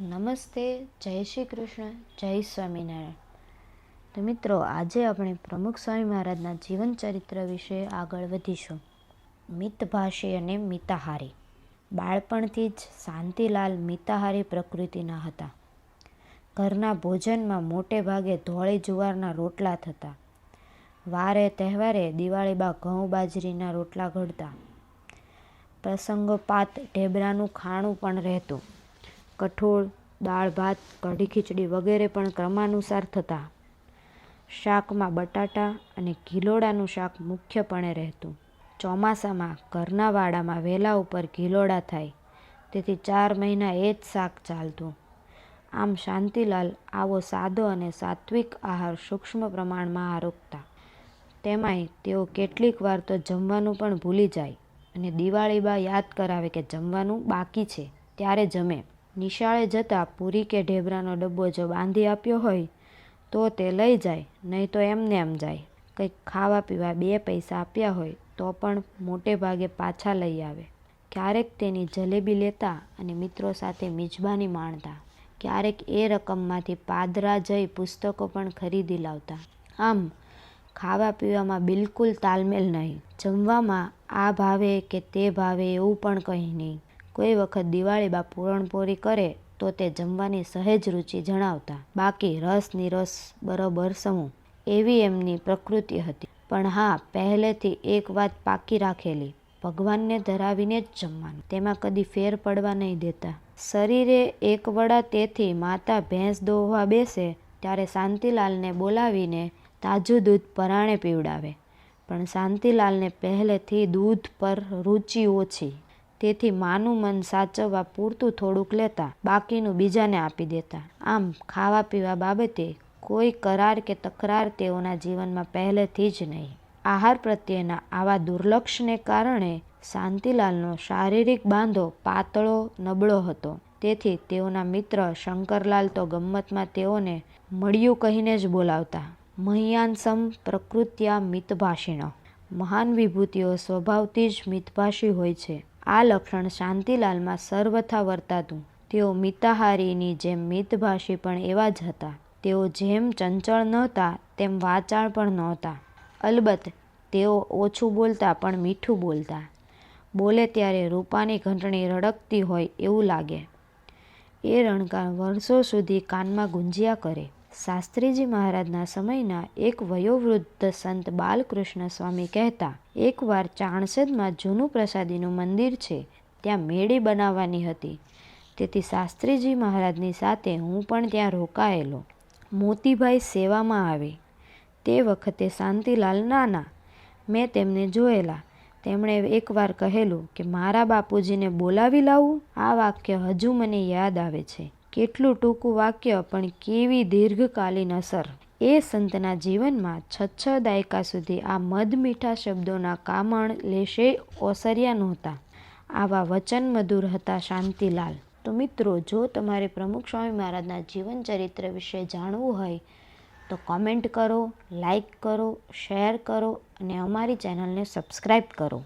નમસ્તે, જય શ્રી કૃષ્ણ, જય સ્વામિનારાયણ. તો મિત્રો, આજે આપણે પ્રમુખ સ્વામી મહારાજના જીવન ચરિત્ર વિશે આગળ વધીશું. મિતભાષી અને મિતાહારી. બાળપણથી જ શાંતિલાલ મિતાહારી પ્રકૃતિના હતા. ઘરના ભોજનમાં મોટે ભાગે ધોળી જુવારના રોટલા થતા. વારે તહેવારે દિવાળીબા ઘઉં બાજરીના રોટલા ઘડતા. પ્રસંગોપાત ઢેબરાનું ખાણું પણ રહેતું. કઠોળ, દાળ, ભાત, કઢી ખીચડી વગેરે પણ ક્રમાનુસાર થતા. શાકમાં બટાટા અને ઘીલોડાનું શાક મુખ્યપણે રહેતું. ચોમાસામાં ઘરના વાડામાં વેલા ઉપર ઘીલોડા થાય. તેથી ચાર મહિના એ જ શાક ચાલતું. આમ શાંતિલાલ આવો સાદો અને સાત્વિક આહાર સૂક્ષ્મ પ્રમાણમાં આરોગતા. તેમાંય તેઓ કેટલીક વાર તો જમવાનું પણ ભૂલી જાય અને દિવાળીબા યાદ કરાવે કે જમવાનું બાકી છે, ત્યારે જમે. નિશાળે જતાં પૂરી કે ઢેબરાનો ડબ્બો જો બાંધી આપ્યો હોય, તો તે લઈ જાય, નહીં તો એમને એમ જાય. કંઈક ખાવા પીવા બે પૈસા આપ્યા હોય, તો પણ મોટે ભાગે પાછા લઈ આવે. ક્યારેક તેની જલેબી લેતા અને મિત્રો સાથે મિજબાની માણતા. ક્યારેક એ રકમમાંથી પાદરા જઈ પુસ્તકો પણ ખરીદી લાવતા. આમ, ખાવા પીવામાં બિલકુલ તાલમેલ નહીં. જમવામાં આ ભાવે કે તે ભાવે એવું પણ કંઈ નહીં. કોઈ વખત દિવાળી બા પૂરણપોરી કરે, તો તે જમવાની સહેજ રુચિ જણાવતા, બાકી રસ નિરસ બરોબર સમૂહ. એવી એમની પ્રકૃતિ હતી. પણ હા, પહેલેથી એક વાત પાકી રાખેલી, ભગવાનને ધરાવીને જ જમવાનું. તેમાં કદી ફેર પડવા નહીં દેતા. શરીરે એક વડા તેથી માતા ભેંસ દોહવા બેસે, ત્યારે શાંતિલાલને બોલાવીને તાજું દૂધ પરાણે પીવડાવે. પણ શાંતિલાલને પહેલેથી દૂધ પર રુચિ ઓછી. તેથી માનું મન સાચવવા પૂરતું થોડુંક લેતા બાકીનું બીજાને આપી દેતા. આમ ખાવા પીવા બાબતે કોઈ કરાર કે તકરાર તેઓના જીવનમાં પહેલેથી જ નહીં. આહાર પ્રત્યેના આવા દુર્લક્ષને કારણે શાંતિલાલનો શારીરિક બાંધો પાતળો, નબળો હતો. તેથી તેઓના મિત્ર શંકરલાલ તો ગમ્મતમાં તેઓને મળ્યું કહીને જ બોલાવતા મહિયાનસમ પ્રકૃત્યા મિતભાષીણ. મહાન વિભૂતિઓ સ્વભાવથી જ મિતભાષી હોય છે. આ લક્ષણ શાંતિલાલમાં સર્વથા વર્તાતું. તેઓ મિતાહારીની જેમ મિતભાષી પણ એવા જ હતા. તેઓ જેમ ચંચળ નહોતા, તેમ વાચાળ પણ નહોતા. અલબત્ત, તેઓ ઓછું બોલતા પણ મીઠું બોલતા. બોલે ત્યારે રૂપાની ઘંટણી રડકતી હોય એવું લાગે. એ રણકાર વર્ષો સુધી કાનમાં ગુંજ્યા કરે. શાસ્ત્રીજી મહારાજના સમયના એક વયોવૃદ્ધ સંત બાલકૃષ્ણ સ્વામી કહેતા, એકવાર ચાણસદમાં જૂનું પ્રસાદીનું મંદિર છે, ત્યાં મેળી બનાવવાની હતી. તેથી શાસ્ત્રીજી મહારાજની સાથે હું પણ ત્યાં રોકાયેલો. મોતીભાઈ સેવામાં આવે. તે વખતે શાંતિલાલ નાના. મેં તેમને જોયેલા. તેમણે એકવાર કહેલું કે, મારા બાપુજીને બોલાવી લાવું? આ વાક્ય હજુ મને યાદ આવે છે. કેટલું ટૂંકું વાક્ય પણ કેવી દીર્ઘકાલીન અસર. એ સંતના જીવનમાં છ છ દાયકા સુધી આ મધ મીઠા શબ્દોના કામણ લેશે ઓસર્યા નહોતા. આવા વચન મધુર હતા શાંતિલાલ. તો મિત્રો, જો તમારે પ્રમુખ સ્વામી મહારાજના જીવન ચરિત્ર વિશે જાણવું હોય, તો કોમેન્ટ કરો, લાઈક કરો, શેર કરો અને અમારી ચેનલને સબસ્ક્રાઈબ કરો.